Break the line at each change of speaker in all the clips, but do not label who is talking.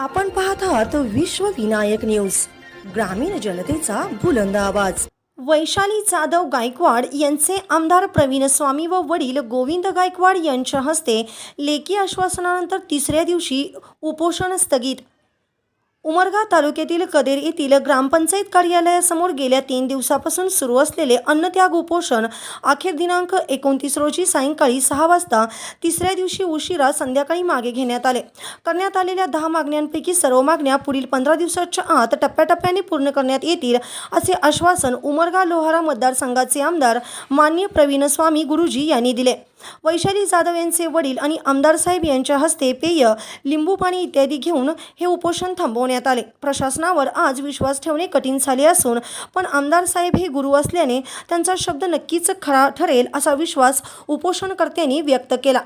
आपण पाहत आहात विश्व विनायक न्यूज ग्रामीण जनतेचा बुलंद आवाज. वैशाली जाधव गायकवाड यांचे आमदार प्रवीण स्वामी व वडील गोविंद गायकवाड यांच्या हस्ते लेखी आश्वासनानंतर तिसऱ्या दिवशी उपोषण स्थगित. उमरगा तालुक्यातील कदेर येथील ग्रामपंचायत कार्यालयासमोर गेल्या तीन दिवसापासून सुरू असलेले अन्नत्याग उपोषण अखेर दिनांक एकोणतीस रोजी सायंकाळी सहा वाजता तिसऱ्या दिवशी उशिरा संध्याकाळी मागे घेण्यात आले. करण्यात आलेल्या दहा मागण्यांपैकी सर्व मागण्या पुढील पंधरा दिवसाच्या आत टप्प्याटप्प्याने पूर्ण करण्यात येतील असे आश्वासन उमरगा लोहारा मतदारसंघाचे आमदार मान्य प्रवीण स्वामी गुरुजी यांनी दिले. वैशाली जाधव यांचे वडील आणि आमदार साहेब यांच्या हस्ते पेय लिंबू पाणी इत्यादी घेऊन हे उपोषण थांबवण्यात आले. प्रशासनावर आज विश्वास ठेवणे कठीण झाले असून पण आमदार साहेब हे गुरु असल्याने त्यांचा शब्द नक्कीच खरा ठरेल असा विश्वास उपोषणकर्त्यांनी व्यक्त केला.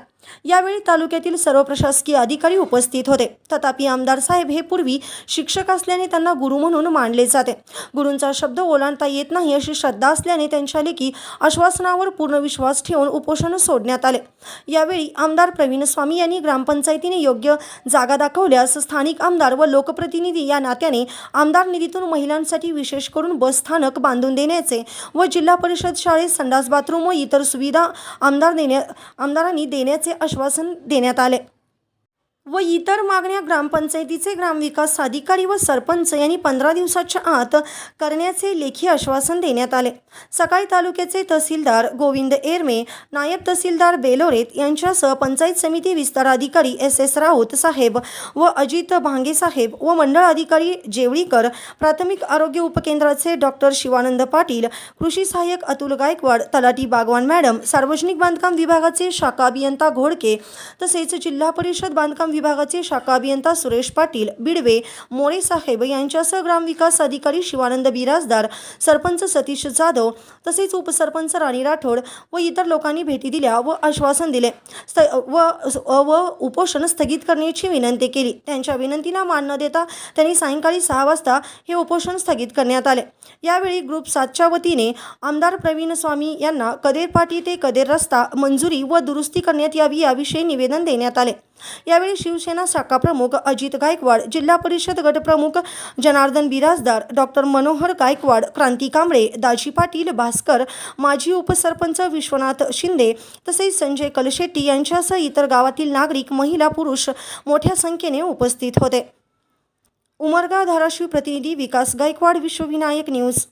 यावेळी तालुक्यातील सर्व प्रशासकीय अधिकारी उपस्थित होते. तथापि आमदार साहेब हे पूर्वी शिक्षक असल्याने त्यांना गुरु म्हणून मानले जाते. गुरूंचा शब्द ओलांडता येत नाही अशी श्रद्धा असल्याने त्यांच्या लेखी आश्वासनावर पूर्ण विश्वास ठेवून उपोषण सोडण्यात आले. यावेळी आमदार प्रवीण स्वामी यांनी ग्रामपंचायतीने योग्य जागा दाखवल्यास स्थानिक आमदार व लोकप्रतिनिधी या नात्याने आमदार निधीतून महिलांसाठी विशेष करून बस स्थानक बांधून देण्याचे व जिल्हा परिषद शाळेत संडास बाथरूम व इतर सुविधा आमदार देण्या आमदारांनी देण्याचे आश्वासन देण्यात आले. व इतर मागण्या ग्रामपंचायतीचे ग्रामविकास अधिकारी व सरपंच यांनी पंधरा दिवसाच्या आत करण्याचे लेखी आश्वासन देण्यात आले. सकाळी तालुक्याचे तहसीलदार गोविंद एरमे नायब तहसीलदार बेलोरेत यांच्यासह पंचायत समिती विस्तार अधिकारी एस एस राऊत साहेब व अजित भांगे साहेब व मंडळ अधिकारी जेवळीकर प्राथमिक आरोग्य उपकेंद्राचे डॉक्टर शिवानंद पाटील कृषी सहाय्यक अतुल गायकवाड तलाटी बागवान मॅडम सार्वजनिक बांधकाम विभागाचे शाखा अभियंता घोडके तसेच जिल्हा परिषद बांधकाम विभागाचे शाखा अभियंता सुरेश पाटील बिडवे मोरे साहेब यांच्यासह ग्रामविकास अधिकारी शिवानंद बिराजदार सरपंच सतीश जाधव तसेच उपसरपंच राणी राठोड व इतर लोकांनी भेटी दिल्या व आश्वासन दिले. व व उपोषण स्थगित करण्याची विनंती केली. त्यांच्या विनंतीला मान न देता त्यांनी सायंकाळी सहा वाजता हे उपोषण स्थगित करण्यात आले. यावेळी ग्रुप सातच्या वतीने आमदार प्रवीण स्वामी यांना कदेर पाटी ते कदेर रस्ता मंजुरी व दुरुस्ती करण्यात यावी याविषयी निवेदन देण्यात आले. यावेळी शिवसेना शाखा प्रमुख अजित गायकवाड जिल्हा परिषद गटप्रमुख जनार्दन बिराजदार डॉक्टर मनोहर गायकवाड क्रांती कांबळे दाजी पाटील भास्कर माजी उपसरपंच विश्वनाथ शिंदे तसेच संजय कलशेट्टी यांच्यासह इतर गावातील नागरिक महिला पुरुष मोठ्या संख्येने उपस्थित होते. उमरगा धाराशिव प्रतिनिधी विकास गायकवाड विश्वविनायक न्यूज.